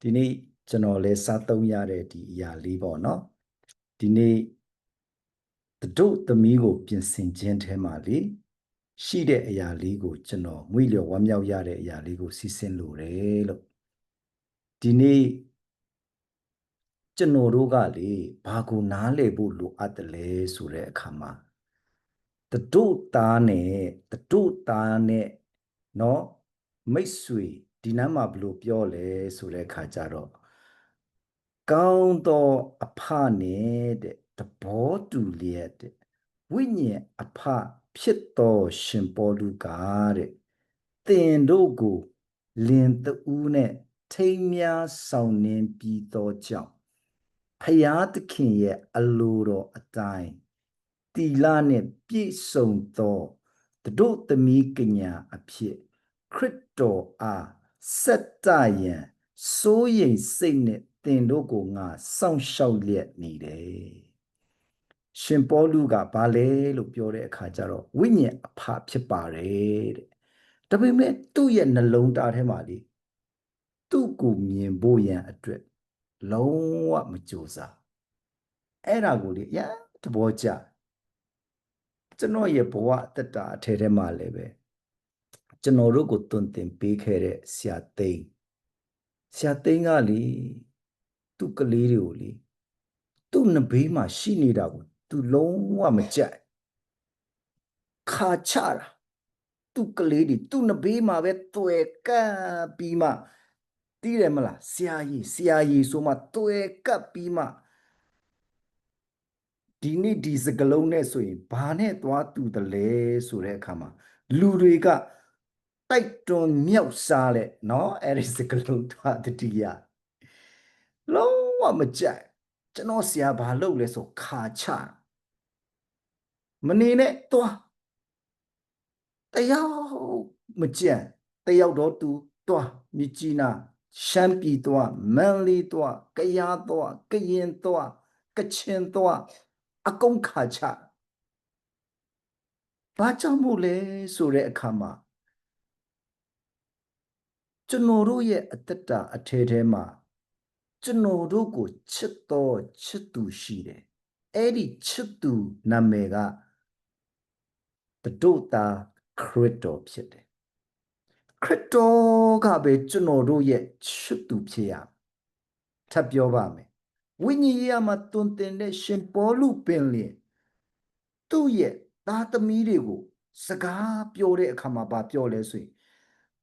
ဒီနေ့ကျွန်တော်လည်းစားသုံးရတဲ့ဒီအရာလေးပေါ့နော်ဒီနေ့တတို့သမီးကိုပြင်ဆင်ခြင်းထဲမှာလေရှိတဲ့အရာလေးကိုကျွန်တော်မွေ့လျော်ဝမ်းမြောက်ရတဲ့အရာလေးကိုစီစဉ်လိုတယ်လို့ဒီနေ့ကျွန်တော်တို့ကလေဘာကိုနားလည်ဖို့လိုအပ်တယ်လဲဆိုတဲ့အခါမှာတတို့သားနဲ့တတို့သားနဲ့เนาะမိတ်ဆွေ ဒီနားမှာဘယ်လိုပြောလဲဆိုတဲ့အခါကျတော့ကောင်းသောအဖနဲ့တဲ့တဘောတူလျက်တဲ့ဝိညာဉ်အဖဖြစ်သောရှင်ပေါလုကတဲ့တင်တို့ကိုလင်တူးနဲ့ထိမ်းများဆောင်နှင်းပြီးသောကြောင့်ဖယားသခင်ရဲ့အလိုတော်အတိုင်းတီလာနဲ့ပြည့်စုံသောတို့သမီးကညာအဖြစ်ခရစ်တော်အား ဆက်တယံစိုးရိမ်စိတ်နဲ့တင်တို့ကိုငါစောင့်ရှောက်လျက်နေတယ်ရှင်ပေါလုကဘာလဲလို့ပြောတဲ့အခါကျတော့ဝိညာဉ်အဖဖြစ်ပါတယ်တဲ့ဒါပေမဲ့သူ့ရဲ့နှလုံးသားထဲမှာလေသူ့ကိုမြင်ဖို့ရန်အတွက်လုံးဝမကြိုးစားအဲ့ဒါကိုလေရသဘောကျကျွန်တော်ရဲ့ဘဝအတ္တအထဲထဲမှာလည်းပဲ ကျွန်တော်တို့ကိုတွင်တင်ပေးခဲ့တဲ့ဆရာသိန်းဆရာသိန်းကလေသူ့ကလေးတွေကိုလေသူ့နဘေးမှာရှိနေတာကိုသူလုံးဝမကြိုက်ခါချတာသူ့ကလေးတွေသူ့နဘေးမှာပဲတွေ့ကပ်ပြီးမှတီးတယ်မလားဆရာကြီးဆရာကြီးဆိုမှတွေ့ကပ်ပြီးမှဒီနေ့ဒီစကလုံးနဲ့ဆိုရင်ဘာနဲ့သွားတူတယ်လဲဆိုတဲ့အခါမှာလူတွေက တိုက်တွန်းမြောက်စားတဲ့เนาะအဲ့ဒီစကလုံးသွားတတိယလုံးဝမကြိုက်ကျွန်တော်ဆရာဘာလုပ်လဲဆိုခါချမနေနဲ့သွားတယောက်မကြံတယောက်တော့သူသွားမြကြီးနာရှမ်းပြည်သွားမန်လေးသွားကယားသွားကရင်သွားကချင်သွားအကုန်ခါချဘာကြောင့်မို့လဲဆိုတဲ့အခါမှာ ကျွန်တော်တို့ရဲ့အတ္တတာအထဲထဲမှာကျွန်တော်တို့ကိုချစ်တော်ချစ်သူရှိတယ်အဲ့ဒီချစ်သူနာမည်ကတတို့တာခရစ်တော်ဖြစ်တယ်ခရစ်တော်ကပဲကျွန်တော်တို့ရဲ့ချစ်သူဖြစ်ရထပ်ပြောပါမယ်ဝိညာဉ်ရေးမှာတွင်တင်တဲ့ရှင်ပေါလုပင်လင်သူ့ရဲ့သားသမီးတွေကို စကားပြောတဲ့အခါမှာဘာပြောလဲဆိုရင်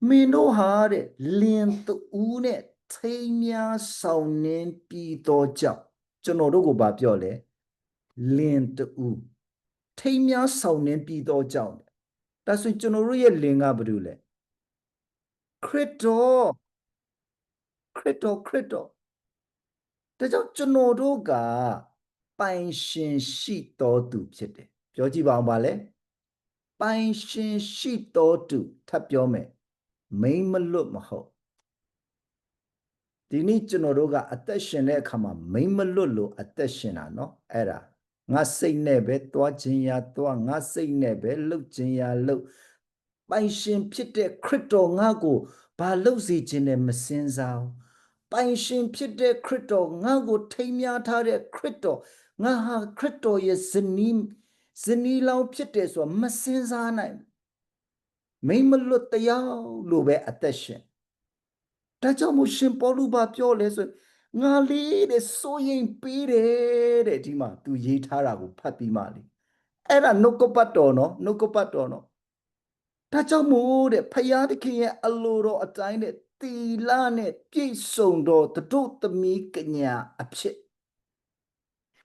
မင်းတို့ဟာတဲ့လင်တူနဲ့ထိမ်းများဆောင်နှင်းပြီးတော့ကြောင့်ကျွန်တော်တို့ကိုဘာပြောလဲလင်တူထိမ်းများဆောင်နှင်းပြီးတော့ကြောင့်ဒါဆိုကျွန်တော်တို့ရဲ့လင်ကဘာလို့လဲခရစ်တော်ခရစ်တော်ခရစ်တော်ဒါကြောင့်ကျွန်တော်တို့ကပိုင်ရှင်ရှိတော်သူဖြစ်တယ်ပြောကြည့်ပါအောင်ပါလေပိုင်ရှင်ရှိတော်သူထပ်ပြောမယ် မိမ့်မလွတ်မဟုတ်ဒီနေ့ကျွန်တော်တို့ကအသက်ရှင်တဲ့အခါမှာမိမ့်မလွတ်လို့အသက်ရှင်တာเนาะအဲ့ဒါငါစိတ်နဲ့ပဲတွားခြင်းရာတွားငါစိတ်နဲ့ပဲလှုပ်ခြင်းရာလှုပ်ပိုင်ရှင်ဖြစ်တဲ့ခရစ်တော်ငါကိုဘာလှုပ်စေခြင်းနဲ့မစင်စားဘူးပိုင်ရှင်ဖြစ်တဲ့ခရစ်တော်ငါ့ကိုထိမ်းမြားထားတဲ့ခရစ်တော်ငါဟာခရစ်တော်ရဲ့ဇနီးဇနီးလောင်ဖြစ်တယ်ဆိုတော့မစင်စားနိုင် မိမလွတ်တရားလို့ပဲအသက်ရှင်ဒါကြောင့်မို့ရှင်ပေါလုဘာပြောလဲဆိုငါလေးတဲ့စိုးရင်ပေးတယ်တဲ့ဒီမှာသူရေးထားတာကိုဖတ်ပြီးမှလေအဲ့ဒါနှုတ်ကပတ်တော်နော်နှုတ်ကပတ်တော်နော်ဒါကြောင့်မို့တဲ့ဖယားသခင်ရဲ့အလိုတော်အတိုင်းတဲ့တီလာနဲ့ပြည့်စုံတော်တို့သမီးကညာအဖြစ်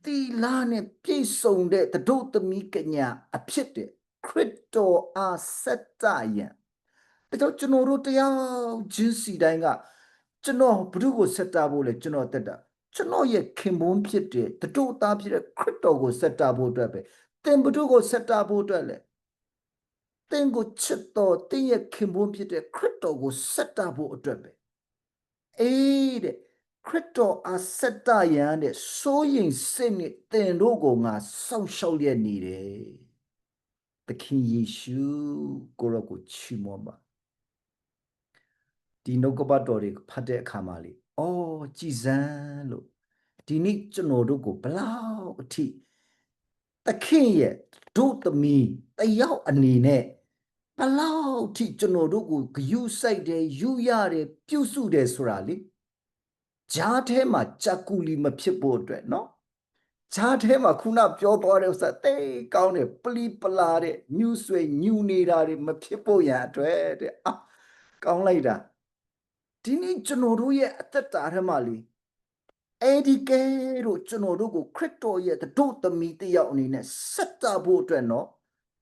တီလာနဲ့ပြည့်စုံတဲ့တို့သမီးကညာအဖြစ်တဲ့ ခရစ်တော်အားဆက်တယံဒါကြောင့်ကျွန်တော်တို့တရားချင်းစီတိုင်းကကျွန်တော်ဘု து ကိုဆက်တာဖို့လေကျွန်တော်တက်တာကျွန်တော်ရဲ့ခင်ပွန်းဖြစ်တဲ့တို့သားဖြစ်တဲ့ခရစ်တော်ကိုဆက်တာဖို့အတွက်ပဲသင်ဘု து ကိုဆက်တာဖို့အတွက်လေသင်ကိုချစ်တော်သင်ရဲ့ခင်ပွန်းဖြစ်တဲ့ခရစ်တော်ကိုဆက်တာဖို့အတွက်ပဲအေးတဲ့ခရစ်တော်အားဆက်တာရန်တဲ့စိုးရင်စိတ်နဲ့သင်တို့ကိုငါစောင့်ရှောက်ရနေတယ်သ ခင်ယေရှုကိုရောကိုချီးမွမ်းပါဒီနှုတ်ကပတ်တော်တွေဖတ်တဲ့အခါမှာလေ အော်ကြည်စမ်းလို့ဒီနေ့ကျွန်တော်တို့ကိုဘလောက်အထိသခင်ရဲ့တို့သမီးတယောက်အနေနဲ့ဘလောက်အထိကျွန်တော်တို့ကိုဂယုစိုက်တယ်ယူရတယ်ပြုစုတယ်ဆိုတာလေဂျားထဲမှာကြက်ကူလီမဖြစ်ဖို့အတွက်เนาะ ဈာထဲမှာခုနပြောသွားတဲ့ဥစ္စာတိတ်ကောင်းတဲ့ပလီပလာတဲ့ညူဆွေညူနေတာတွေမဖြစ်ဖို့ရန်အတွက်တဲ့အာကောင်းလိုက်တာဒီနေ့ကျွန်တော်တို့ရဲ့အသက်တာထဲမှာလေအဲဒီကဲတို့ကျွန်တော်တို့ကိုခရစ်တော်ရဲ့တို့သမီးတယောက်အနေနဲ့ဆက်တာဖို့အတွက်နော်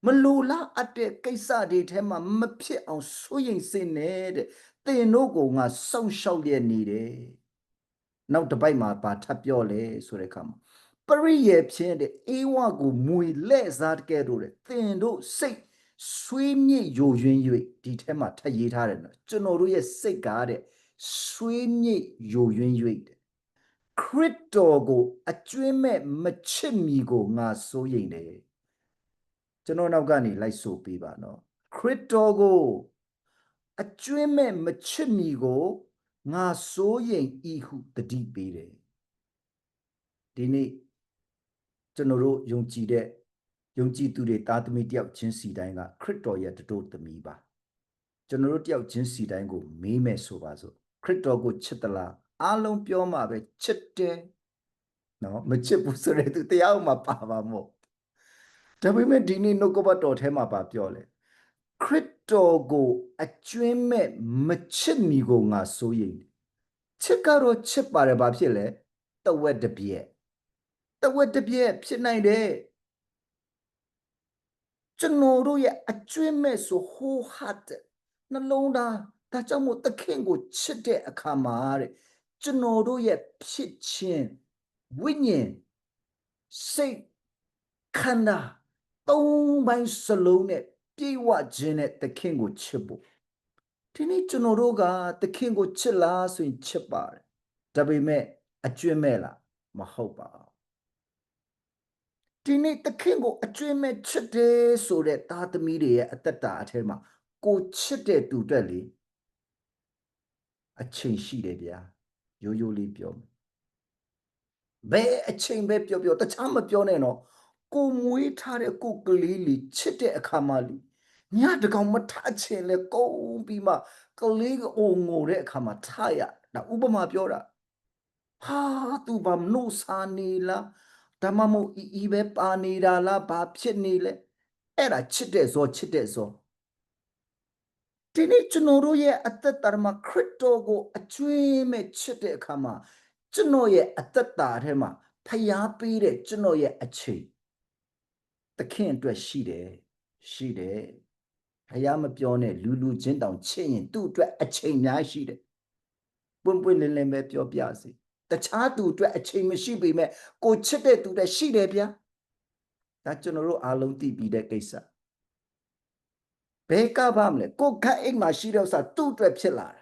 မလိုလားအပ်တဲ့ကိစ္စတွေထဲမှာမဖြစ်အောင်စိုးရိမ်စင်နေတဲ့တင်တို့ကငါစောင့်ရှောက်ရနေတယ်နောက်တစ်ပိုက်မှာပါထပ်ပြောလဲဆိုတဲ့အခါမှာ ပရိယေဖြင့်တဲ့အေဝကိုမွေလဲ့စားတဲ့တို့တဲ့သင်တို့စိတ်ဆွေးမြေ့ယိုယွင်း၍ဒီထဲမှာထပ်ရေးထားတယ်နော်ကျွန်တော်တို့ရဲ့စိတ်ကားတဲ့ဆွေးမြေ့ယိုယွင်း၍တဲ့ခရစ်တော်ကိုအကျွင်းမဲ့မချစ်မီကိုငါစိုးရိမ်တယ်ကျွန်တော်နောက်ကနေလိုက်ဆိုပေးပါနော်ခရစ်တော်ကိုအကျွင်းမဲ့မချစ်မီကိုငါစိုးရိမ်ဤဟုတတိပေးတယ်ဒီနေ့ ကျွန်တော်တို့ယုံကြည်တဲ့ယုံကြည်သူတွေသားသမီးတယောက်ချင်းစီတိုင်းကခရစ်တော်ရဲ့တတို့သမီးပါကျွန်တော်တို့တယောက်ချင်းစီတိုင်းကိုမေးမယ်ဆိုပါစို့ခရစ်တော်ကိုချစ်သလားအားလုံးပြောမှပဲချစ်တယ်နော်မချစ်ဘူးဆိုတဲ့သူတရားမှပါပါမို့ဒါပေမဲ့ဒီနေ့နှုတ်ကပတ်တော်ထဲမှာပါပြောလဲခရစ်တော်ကိုအကျွင်းမဲ့မချစ်မီကိုငါစိုးရိမ်တယ်ချစ်ကတော့ချစ်ပါတယ်ဘာဖြစ်လဲတဝက်တစ်ပြက် တဝက်တစ်ပြက်ဖြစ်နိုင်တယ်ကျွန်တော်တို့ရဲ့အကျွင်းမဲ့ဆို whole heart နှလုံးသားဒါကြောင့်မို့သခင်ကိုချစ်တဲ့အခါမှာတဲ့ကျွန်တော်တို့ရဲ့ဖြစ်ခြင်းဝိညာဉ်စိတ်ခန္ဓာသုံးပိုင်းစလုံးနဲ့ပြေဝခြင်းနဲ့သခင်ကိုချစ်ဖို့ဒီနေ့ကျွန်တော်တို့ကသခင်ကိုချစ်လားဆိုရင်ချစ်ပါတယ်ဒါပေမဲ့အကျွင်းမဲ့လားမဟုတ်ပါဘူး ဒီနေ့သခင်ကိုအကျွင်းမဲ့ချစ်တယ်ဆိုတဲ့သားသမီးတွေရဲ့အသက်တာအထဲမှာကိုချစ်တဲ့သူအတွက်လေအချိန်ရှိတယ်ဗျာရိုးရိုးလေးပြောမယ်ဘယ်အချိန်ပဲပြောပြောတခြားမပြောနဲ့နော်ကိုမွေးထားတဲ့ကိုကလေးလေးချစ်တဲ့အခါမှာလေညတကောင်မထချင်လဲကုန်းပြီးမှကလေးကိုအိုငိုတဲ့အခါမှာထရဒါဥပမာပြောတာဟာသူဘာမလို့စာနေလား ဒါမှမဟုတ်အီအီပဲပါနေတာလားဘာဖြစ်နေလဲအဲ့ဒါချစ်တဲ့ဇောချစ်တဲ့ဇောဒီနေ့ကျွန်တော်တို့ရဲ့အသက်တာမှာခရစ်တော်ကိုအကျွေးမဲ့ချစ်တဲ့အခါမှာကျွန်တော်ရဲ့အသက်တာထဲမှာဖျားပေးတဲ့ကျွန်တော်ရဲ့အချိန်သခင်အတွက်ရှိတယ်ရှိတယ်ဖျားမပြောနဲ့လူလူချင်းတောင်ချစ်ရင်သူ့အတွက်အချိန်များရှိတယ်ပွင့်ပွင့်လင်းလင်းပဲပြောပြစီ တခြားသူအတွက်အချိန်မရှိပေမဲ့ကိုချစ်တဲ့သူတွေရှိတယ်ဗျာဒါကျွန်တော်တို့အားလုံးသိပြီးတဲ့ကိစ္စဘယ်ကပါမလဲကိုခက်အိမ်မှာရှိတဲ့ဥစ္စာသူ့အတွက်ဖြစ်လာတာ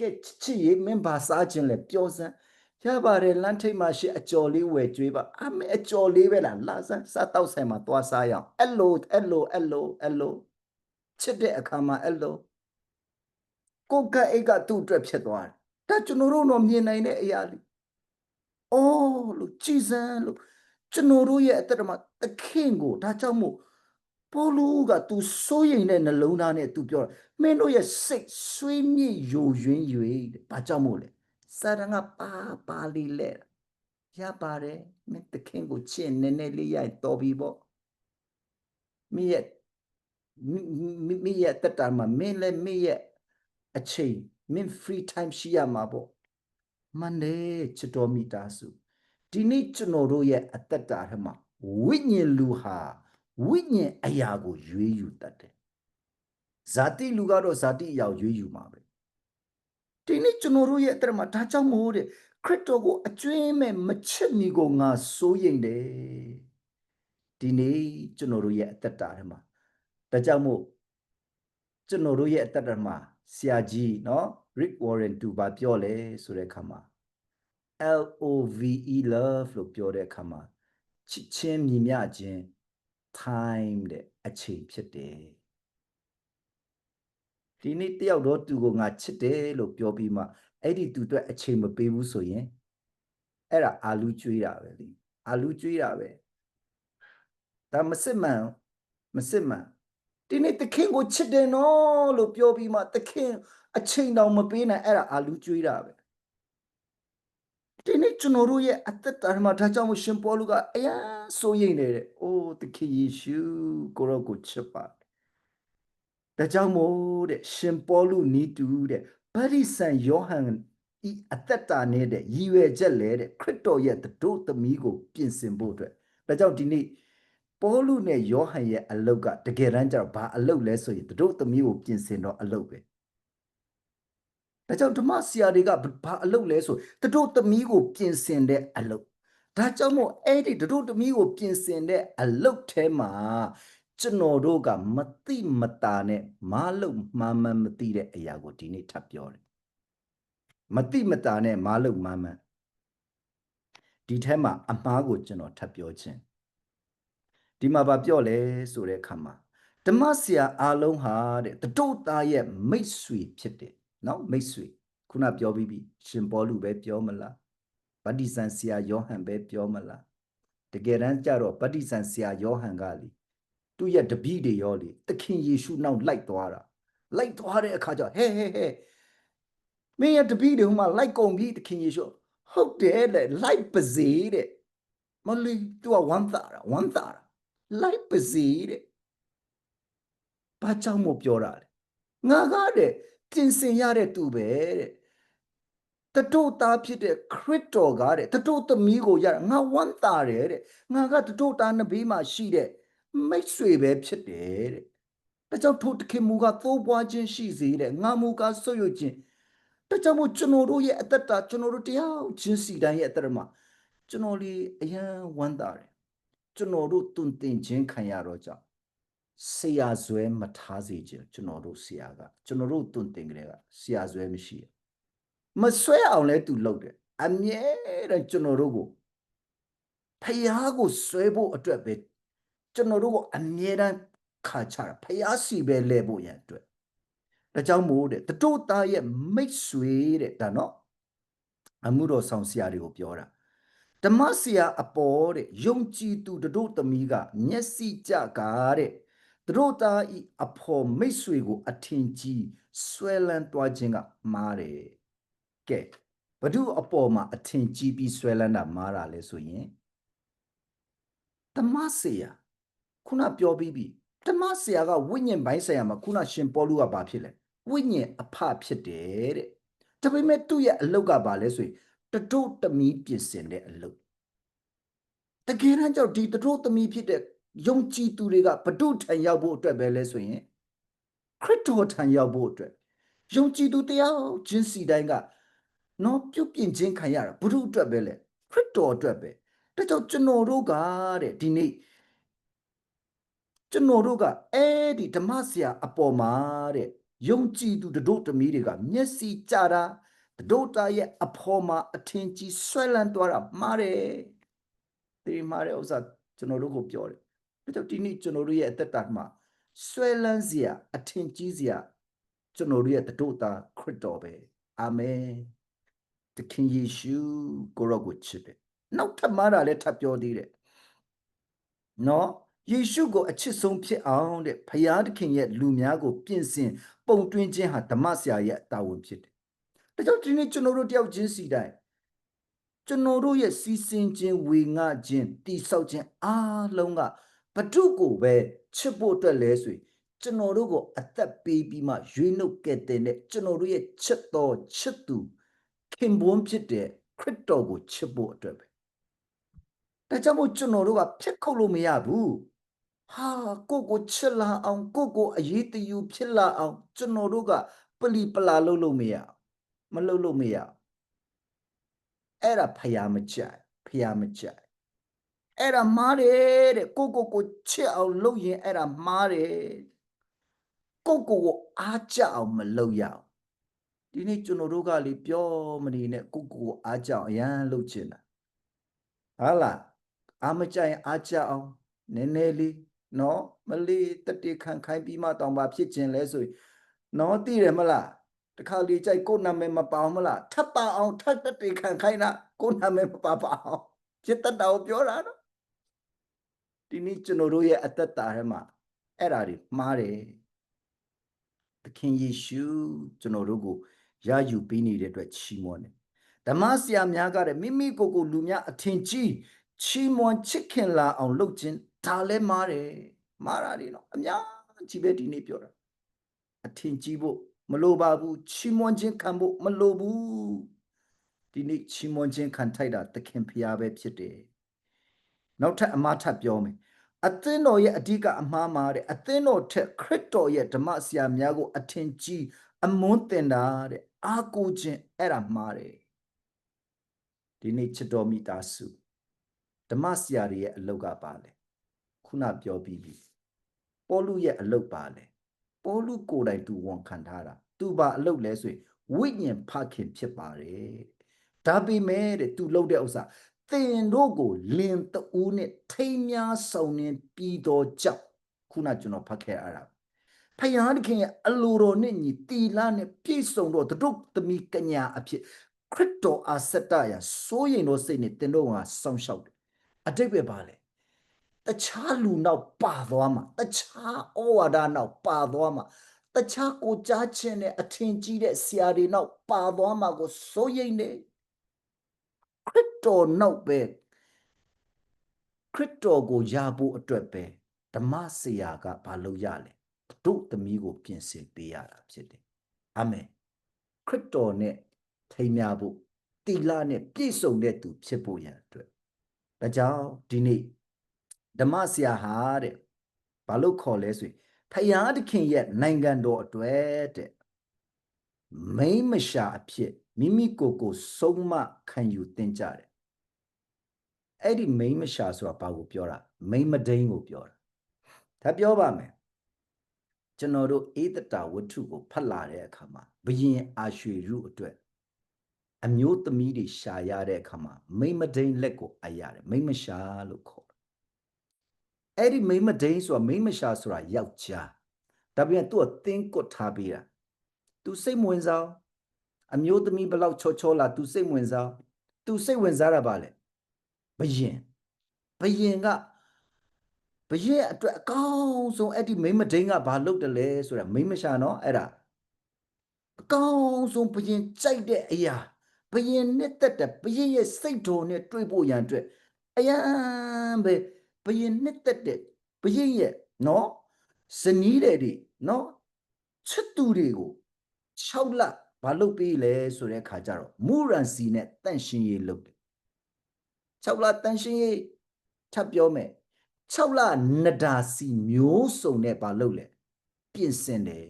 ကဲချစ်ရေးမင်းဘာစားခြင်းလဲပြောစမ်းရပါတယ်လမ်းထိပ်မှာရှိအကျော်လေးဝယ်ကျွေးပါအမေအကျော်လေးပဲလားလာစမ်းစားတောက်ဆိုင်မှာသွားစားရအောင်အဲ့လိုအဲ့လိုအဲ့လိုအဲ့လိုချစ်တဲ့အခါမှာအဲ့လိုကိုကအိတ်ကသူ့အတွက်ဖြစ်သွားတယ်ဒါကျွန်တော်တို့တော့မြင်နိုင်တဲ့အရာလေး အော်လို့ကြည်စမ်းလို့ကျွန်တော်တို့ရဲ့အသက်မှာသခင်ကိုဒါကြောင့်မို့ပေါလုက तू စိုးရိမ်တဲ့နှလုံးသားနဲ့ तू ပြောတာမင်းတို့ရဲ့စိတ်ဆွေးမြေ့ယိုယွင်း၍တဲ့ဘာကြောင့်မို့လဲစာရငါပါပါလီလဲရပါတယ်မင်းသခင်ကိုချစ်နည်းနည်းလေးရတော်ပြီပေါ့မိရဲ့မိမိရဲ့တက်တာမှာမင်းလည်းမိရဲ့အချိန်မင်း free time ရှိရမှာပေါ့ မန္တေချစ်တော်မိသားစုဒီနေ့ကျွန်တော်တို့ရဲ့အသက်တာထဲမှာဝိညာဉ်လူဟာဝိညာဉ်အရာကိုရွေးယူတတ်တယ်ဇာတိလူကတော့ဇာတိအရာကိုရွေးယူမှာပဲဒီနေ့ကျွန်တော်တို့ရဲ့အသက်မှာဒါကြောင့်မို့တဲ့ခရစ်တော်ကိုအကျွင်းမဲ့မချစ်မီကိုငါစိုးရိမ်တယ်ဒီနေ့ကျွန်တော်တို့ရဲ့အသက်တာထဲမှာဒါကြောင့်မို့ကျွန်တော်တို့ရဲ့အသက်တာမှာ ဆရာကြီးเนาะ Rick Warren သူဘာပြောလဲဆိုတဲ့အခါမှာ L O V E love လို့ပြောတဲ့အခါမှာချစ်ချင်းမြည်မြခြင်း time တဲ့အချိန်ဖြစ်တယ်ဒီနေ့တယောက်တော့သူကိုငါချစ်တယ်လို့ပြောပြီးမှ အဲ့ဒီသူအတွက်အချိန်မပေးဘူးဆိုရင်အဲ့ဒါအာလူကျွေးတာပဲလေအာလူကျွေးတာပဲဒါမစစ်မှန်မစစ်မှန် ဒီနေ့သခင်ကိုချစ်တယ်နော်လို့ပြောပြီးမှသခင်အချိန်တောင်မပေးနိုင်အဲ့ဒါအာလူကျွေးတာပဲဒီနေ့ကျွန်တော်တို့ရဲ့အသက်တာမှာဒါကြောင့်မို့ရှင်ပေါလုကအယံဆိုရင်နေတယ်။အိုးသခင်ယေရှုကိုရောကိုချစ်ပါ။ဒါကြောင့်မို့တဲ့ရှင်ပေါလုနီးတူတဲ့ဗတ္တိဆန်ယောဟန်ဤအသက်တာနေတဲ့ရည်ရွယ်ချက်လဲတဲ့ခရစ်တော်ရဲ့တို့သမီးကိုပြင်ဆင်ဖို့အတွက်ဒါကြောင့်ဒီနေ့ ပေါလုနဲ့ယောဟန်ရဲ့အလုတ်ကတကယ်တမ်းကျတော့ဘာအလုတ်လဲဆိုရင်တို့သမီးကိုပြင်ဆင်တော့အလုတ်ပဲဒါကြောင့်ဓမ္မဆရာတွေကဘာအလုတ်လဲဆိုတို့သမီးကိုပြင်ဆင်တဲ့အလုတ်ဒါကြောင့်မို့အဲ့ဒီတို့သမီးကိုပြင်ဆင်တဲ့အလုတ်ထဲမှာကျွန်တော်တို့ကမတိမတာနဲ့မလုံမှန်မှန်မသိတဲ့အရာကိုဒီနေ့ထပ်ပြောတယ်မတိမတာနဲ့မလုံမှန်မှန်ဒီထဲမှာအမှားကိုကျွန်တော်ထပ်ပြောခြင်း ဒီမှာဗာပြောလဲဆိုတဲ့အခါမှာဓမ္မဆရာအားလုံးဟာတဲ့တတို့သားရဲ့မိတ်ဆွေဖြစ်တယ်နော်မိတ်ဆွေခုနပြောပြီးပြီရှင်ပေါလုပဲပြောမလားဗတ္တိဇန်ဆရာယောဟန်ပဲပြောမလားတကယ်တမ်းကျတော့ဗတ္တိဇန်ဆရာယောဟန်ကလေသူ့ရဲ့တပည့်တွေရောလေသခင်ယေရှုနောက်လိုက်သွားတာလိုက်သွားတဲ့အခါကျဟဲဟဲဟဲမင်းရဲ့တပည့်တွေဟိုမှာလိုက်ကုန်ပြီသခင်ယေရှုဟုတ်တယ်လေလိုက်ပါစေတဲ့မလီသူကဝမ်းသာတာဝမ်းသာတာ လိုက်ပါစေတဲ့ဘာကြောင့်မို့ပြောတာလဲငါကတဲ့ပြင်ဆင်ရတဲ့သူပဲတဲ့တတို့သားဖြစ်တဲ့ခရစ်တော်ကတဲ့တတို့သမီးကိုရတာငါဝမ်းသာတယ်တဲ့ငါကတတို့သားနှစ်ဘေးမှာရှိတဲ့မိတ်ဆွေပဲဖြစ်တယ်တဲ့ဒါကြောင့်ထိုတခင်မူကသိုးပွားခြင်းရှိစေတဲ့ငါမူကဆွတ်ရွခြင်းဒါကြောင့်မို့ကျွန်တော်တို့ရဲ့အသက်တာကျွန်တော်တို့တရားချင်းစီတိုင်းရဲ့အသက်မှာကျွန်တော်လေးအယံဝမ်းသာတယ် ကျွန်တော်တို့တုန်တင်ခြင်းခံရတော့ကြောင့်ဆရာဇွဲမထားစေခြင်းကျွန်တော်တို့ဆရာကကျွန်တော်တို့တုန်တင်ကြတဲ့ကဆရာဇွဲမရှိမဆွဲအောင်လဲသူလုပ်တယ်အမြဲတမ်းကျွန်တော်တို့ကိုဖျားကိုဆွဲဖို့အတွက်ပဲကျွန်တော်တို့ကိုအမြဲတမ်းခါချတာဖျားစီပဲလဲဖို့ရန်အတွက်ဒါကြောင့်မို့တဲ့တတို့သားရဲ့မိတ်ဆွေတဲ့ဒါနော်အမှုတော်ဆောင်ဆရာတွေကိုပြောတာ ဓမ္မဆရာအပေါ်တဲ့ယုံကြည်သူတို့သမီးကမျက်စိကြကားတဲ့တို့သားဤအဖို့မိတ်ဆွေကိုအထင်ကြီးဆွဲလန်းတွားခြင်းကမားတယ်ကဲဘဒုအပေါ်မှာအထင်ကြီးပြီးဆွဲလန်းတာမားတာလဲဆိုရင်ဓမ္မဆရာခုနပြောပြီးပြီဓမ္မဆရာကဝိညာဉ်ပိုင်းဆရာမှာခုနရှင်ပေါလုကဘာဖြစ်လဲဝိညာဉ်အဖဖြစ်တယ်တဲ့ဒါပေမဲ့သူ့ရဲ့အလုတ်ကဘာလဲဆိုရင် တတို့တမီပြင်ဆင်တဲ့အလုပ်တကယ်တမ်းကျတော့ဒီတတို့တမီဖြစ်တဲ့ယုံကြည်သူတွေကဘဒုထံရောက်ဖို့အတွက်ပဲလဲဆိုရင်ခရစ်တော်ထံရောက်ဖို့အတွက်ယုံကြည်သူတရားချင်းစီတိုင်းကနော်ပြုတ်ပြင်ခြင်းခံရတာဘုရုအတွက်ပဲလေခရစ်တော်အတွက်ပဲဒါကြောင့်ကျွန်တော်တို့ကတဲ့ဒီနေ့ကျွန်တော်တို့ကအဲ့ဒီဓမ္မဆရာအပေါ်မှာတဲ့ယုံကြည်သူတို့တမီးတွေကမျက်စိကြတာ တို့တာရဲ့အဖော်မှာအထင်ကြီးဆွဲလန်းသွားတာမှားတယ်ဒီမှားတဲ့ဥစ္စာကျွန်တော်တို့ကိုပြောတယ်ဒါကြောင့်ဒီနေ့ကျွန်တော်တို့ရဲ့အသက်တာမှာဆွဲလန်းစရာအထင်ကြီးစရာကျွန်တော်တို့ရဲ့တို့တာခရစ်တော်ပဲအာမင်တခင်ယေရှုကိုရောကိုချစ်တယ်နောက်ထပ်မှားတာလည်းထပ်ပြောသေးတယ်နော်ယေရှုကိုအချစ်ဆုံးဖြစ်အောင်တဲ့ဖယားသခင်ရဲ့လူများကို ပြင်ဆင်ပုံတွင်းခြင်းဟာဓမ္မဆရာရဲ့တာဝန်ဖြစ်တယ် ဒါကြောင့်ဒီနေ့ကျွန်တော်တို့တယောက်ချင်းစီတိုင်းကျွန်တော်တို့ရဲ့စီစဉ်ခြင်းဝေငှခြင်းတိဆောက်ခြင်းအားလုံးကဘတုကိုပဲချစ်ဖို့အတွက်လဲဆိုရင်ကျွန်တော်တို့ကိုအသက်ပေးပြီးမှရွေးနှုတ်ကဲ့တဲ့ကျွန်တော်တို့ရဲ့ချစ်တော်ချစ်သူခင်ပွန်းဖြစ်တဲ့ခရစ်တော်ကိုချစ်ဖို့အတွက်ပဲဒါကြောင့်မို့ကျွန်တော်တို့ကဖြစ်ခုတ်လို့မရဘူးဟာကိုကိုချစ်လာအောင်ကိုကိုအရေးတယူဖြစ်လာအောင်ကျွန်တော်တို့ကပလီပလာလုပ်လို့မရ မလုပ်လို့မရအဲ့ဒါဖယားမကြိုက်ဖယားမကြိုက်အဲ့ဒါမားတယ်တဲ့ကိုကိုကိုချစ်အောင်လုပ်ရင်အဲ့ဒါမားတယ်ကိုကိုကိုအားကြအောင်မလုပ်ရအောင်ဒီနေ့ကျွန်တော်တို့ကလေပြောမနေနဲ့ကိုကိုကိုအားကြအောင်အရန်လုပ်ချင်တာဟာလားအားမကြိုက်အားကြအောင်နည်းနည်းလေးနော်မလေးတတိခံခိုင်းပြီးမှတောင်ပါဖြစ်ခြင်းလဲဆိုရင်နော်သိတယ်မလား တခါလေကြိုက်ကိုယ်နာမည်မပါအောင်မလားထပ်ပါအောင်ထပ်တက်တေခံခိုင်းတာကိုယ်နာမည်မပါပါအောင်ဖြစ်တတ်တာကိုပြောတာနော်ဒီနေ့ကျွန်တော်တို့ရဲ့အသက်တာထဲမှာအဲ့ဓာတွေမှားတယ်သခင်ယေရှုကျွန်တော်တို့ကိုရယူပေးနေတဲ့အတွက်ချီးမွမ်းတယ်ဓမ္မဆရာများကတဲ့မိမိကိုယ်ကိုလူများအထင်ကြီးချီးမွမ်းချစ်ခင်လာအောင်လုပ်ခြင်းဒါလည်းမှားတယ်မှားတာတွေနော်အများကြီးပဲဒီနေ့ပြောတာအထင်ကြီးဖို့ မလိုပါဘူးချီးမွမ်းခြင်းခံဖို့မလိုဘူးဒီနေ့ချီးမွမ်းခြင်းခံထိုက်တာသခင်ဖျားပဲဖြစ်တယ်နောက်ထပ်အမှားထပ်ပြောမယ်အသင်းတော်ရဲ့အဓိကအမှားမှာတဲ့အသင်းတော်ထက်ခရစ်တော်ရဲ့ဓမ္မဆရာများကို အထင်ကြီးအမွန်းတင်တာတဲ့အာကိုခြင်းအဲ့ဒါမှားတယ်ဒီနေ့ချစ်တော်မိသားစုဓမ္မဆရာတွေရဲ့အလုပ်ကပါလေခုနပြောပြီးပြီပေါလုရဲ့အလုပ်ပါလေ ပေါလုကိုယ်တိုင်သူဝန်ခံထားတာသူပါအလုပ်လဲဆိုရင်ဝိညာဉ်ဖခင်ဖြစ်ပါတယ်ဒါပေမဲ့တဲ့သူလုပ်တဲ့ဥစ္စာသင်တို့ကိုလင်တူးနဲ့ထိမ်းများဆောင်နေပြီးတော့ကြောက်ခုနကျွန်တော်ဖတ်ခဲ့ရတာဖယားသခင်ရဲ့အလိုတော်နဲ့ညီတီလာနဲ့ပြည့်စုံတော့တို့သမီးကညာအဖြစ်ခရစ်တော်အာစတရစိုးရင်တို့စိတ်နဲ့တင်တို့ကစောင့်ရှောက်တယ်အတိတ်ပဲပါလေ တခြားလူနောက်ပါသွားမှာတခြားဩဝါဒနောက်ပါသွားမှာတခြားကိုကြားခြင်းနဲ့အထင်ကြီးတဲ့ဆရာတွေနောက်ပါသွားမှာကိုစိုးရိမ်နေခရစ်တော်နောက်ပဲခရစ်တော်ကိုယာဖို့အတွက်ပဲဓမ္မဆရာကဘာလို့ရလဲတို့သမီးကို ပြင်ဆင်ပေးရတာဖြစ်တယ်အာမင်ခရစ်တော်နဲ့ထိမ်းမြဖို့တိလနဲ့ပြည့်စုံတဲ့သူဖြစ်ဖို့ရန်အတွက်ဒါကြောင့်ဒီနေ့ ဓမ္မဆရာဟာတဲ့ဘာလို့ခေါ်လဲဆိုရင်ဖယားသခင်ရဲ့နိုင်ငံတော်အတွက်တဲ့မိမ့်မရှာအဖြစ်မိမိကိုယ်ကိုဆုံးမခံယူတင်ကြတယ်အဲ့ဒီမိမ့်မရှာဆိုတာဘာကိုပြောတာမိမ့်မဒိန်ကိုပြောတာဒါပြောပါမယ်ကျွန်တော်တို့ဧတတာဝတ္ထုကိုဖတ်လာတဲ့အခါမှာဘယင်အာရွှေရုအတွက်အမျိုးသမီးတွေရှာရတဲ့အခါမှာမိမ့်မဒိန်လက်ကိုအပ်ရတယ်မိမ့်မရှာလို့ခေါ်တယ် အဲ့ဒီမိမ့်မဒိန်ဆိုတာမိမ့်မရှာဆိုတာယောက်ျားဒါပြန်သူ့အသင်းကွတ်ထားပေးတာသူစိတ်ဝင်စားအမျိုးသမီးဘလောက်ချောချောလာသူစိတ်ဝင်စားသူစိတ်ဝင်စားတာပါလေဘယင်ဘယင်ကဘရဲ့အတွက်အကောင်းဆုံးအဲ့ဒီမိမဒိန်ကဘာလုပ်တယ်လဲဆိုတာမိမရှာနော်အဲ့ဒါအကောင်းဆုံးဘရင်ကြိုက်တဲ့အရာဘရင်နဲ့တက်တဲ့ဘရင်ရဲ့စိတ်တော်နဲ့တွေ့ဖို့ရန်အတွက်အယံပဲ ဘရင်နဲ့တက်တဲ့ဘရင်ရဲ့နော်ဇနီးတဲ့တွေနော်ချစ်သူတွေကို6လဘာလုပ်ပေးလဲဆိုတဲ့ခါကျတော့မူရန်စီနဲ့တန့်ရှင်းရေးလုပ်တယ်6လတန့်ရှင်းရေးထပ်ပြောမယ်6လနဒါစီမျိုးစုံနဲ့ဘာလုပ်လဲပြင်ဆင်တယ်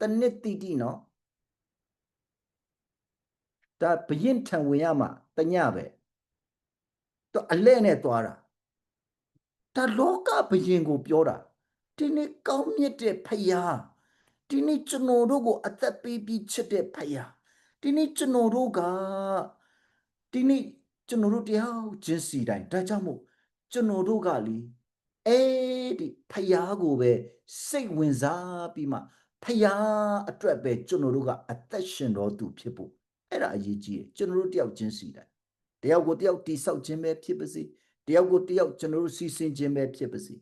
တနစ်တိတိနော်ဒါဘရင်ထံဝင်ရမှာတညပဲတော့အလဲနဲ့သွားတာ ဒါလောကဘရင်ကိုပြောတာဒီနေ့ကောင်းမြတ်တဲ့ဖယားဒီနေ့ကျွန်တော်တို့ကိုအသက်ပေးပြီးချစ်တဲ့ဖယားဒီနေ့ကျွန်တော်တို့ကဒီနေ့ကျွန်တော်တို့တရားချင်းစီတိုင်းဒါကြောင့်မို့ကျွန်တော်တို့ကလीအဲ့ဒီဖယားကိုပဲစိတ်ဝင်စားပြီးမှဖယားအတွက်ပဲကျွန်တော်တို့ကအသက်ရှင်တော်သူဖြစ်ဖို့အဲ့ဒါအရေးကြီးတယ်ကျွန်တော်တို့တယောက်ချင်းစီတိုင်းတယောက်ကိုတယောက်တိဆောက်ခြင်းပဲဖြစ်ပါစေ တယောက်ကိုတယောက်ကျွန်တော်တို့စီစဉ်ခြင်းပဲဖြစ်ပါစေ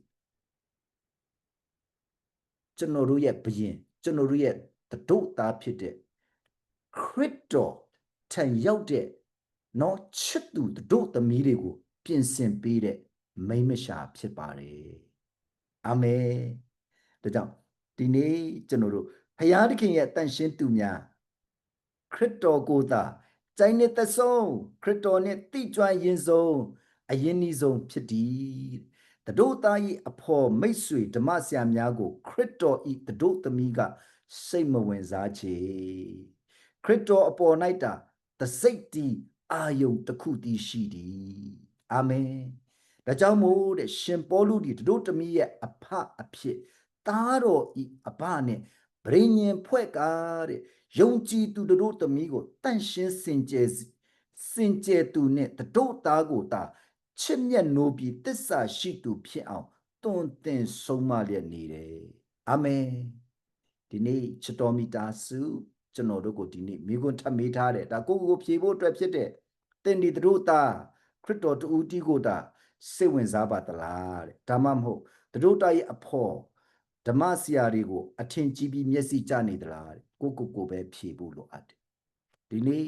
ကျွန်တော်တို့ရဲ့ဘယင်ကျွန်တော်တို့ရဲ့တတို့သားဖြစ်တဲ့ခရစ်တော်ထံရောက်တဲ့နော်ချစ်သူတတို့သမီးတွေကိုပြင်ဆင်ပေးတဲ့မိမရှာဖြစ်ပါတယ်အာမင်ဒါကြောင့်ဒီနေ့ကျွန်တော်တို့ဖယားသခင်ရဲ့တန်ရှင်းသူများခရစ်တော်ကိုသာကျိုင်းနဲ့သဆုံးခရစ်တော်နဲ့တိကျွမ်းရင်ဆုံး အရင်ဤဆုံးဖြစ်သည်တတို့သား၏အဖော်မိတ်ဆွေဓမ္မဆရာများကို ခရစ်တော်ဤတတို့သမီးကစိတ်မဝင်စားချေခရစ်တော်အပေါ်၌တာတစိတ်တီအာယုံတစ်ခုတည်းရှိသည်အာမင်ဒါကြောင့်မို့တဲ့ရှင်ပေါလုဒီတို့တမီးရဲ့အဖအဖြစ်သားတော်ဤအဘနဲ့ဗြိညင်ဖွဲ့ကားတဲ့ယုံကြည်သူတို့တမီးကိုတန့်ရှင်းစင်ကြယ်စင်ကြယ်သူနဲ့တို့သားကိုတာ ချစ်မြတ်နိုးပြီးတစ္ဆာရှိသူဖြစ်အောင်တွင်တင်ဆုံးမလျက်နေတယ်အာမင်ဒီနေ့ချစ်တော်မိသားစုကျွန်တော်တို့ကိုဒီနေ့မိကွန်းထပ်မေးထားတယ်ဒါကိုယ့်ကိုယ်ကိုဖြေဖို့အတွက်ဖြစ်တဲ့တင်ဒီတို့သားခရစ်တော်တူတီကိုတာစိတ်ဝင်စားပါသလားတဲ့ဒါမှမဟုတ်တို့သားရဲ့အဖို့ဓမ္မဆရာတွေကိုအထင်ကြီးပြီးမျက်စိကျနေသလားတဲ့ကိုယ့်ကိုယ်ကိုပဲဖြေဖို့လိုအပ်တယ်ဒီနေ့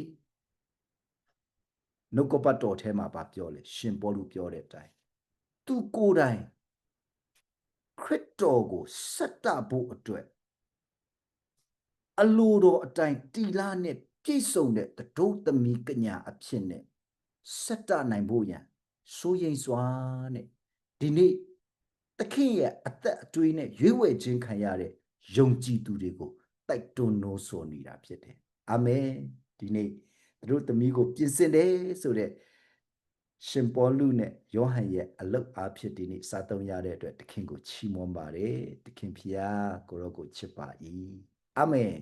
နှုတ်ကပတ်တော်ထဲမှာဗာပြောလေရှင်ပေါလုပြောတဲ့အတိုင်းသူကိုယ်တိုင်ခရစ်တော်ကိုစက်တဖို့အတွက်အလိုတော်အတိုင်းတီလာနဲ့ပြည့်စုံတဲ့တဒုသမီကညာအဖြစ်နဲ့စက်တနိုင်ဖို့ရန်စိုးရိမ်စွာနဲ့ဒီနေ့သခင်ရဲ့အသက်အတွေးနဲ့ရွေးဝယ်ခြင်းခံရတဲ့ယုံကြည်သူတွေကိုတိုက်တွန်းနိုးဆော်နေတာဖြစ်တယ်အာမင်ဒီနေ့ တို့သမီးကိုပြင်ဆင်တယ်ဆိုတဲ့ရှင်ပေါလုနဲ့ယောဟန်ရဲ့အလုတ်အားဖြင့်ဒီနေ့စာသုံးရတဲ့အတွက်တခင်ကိုချီးမွမ်းပါတယ်တခင်ဖျားကိုရောကိုချစ်ပါ၏အာမင်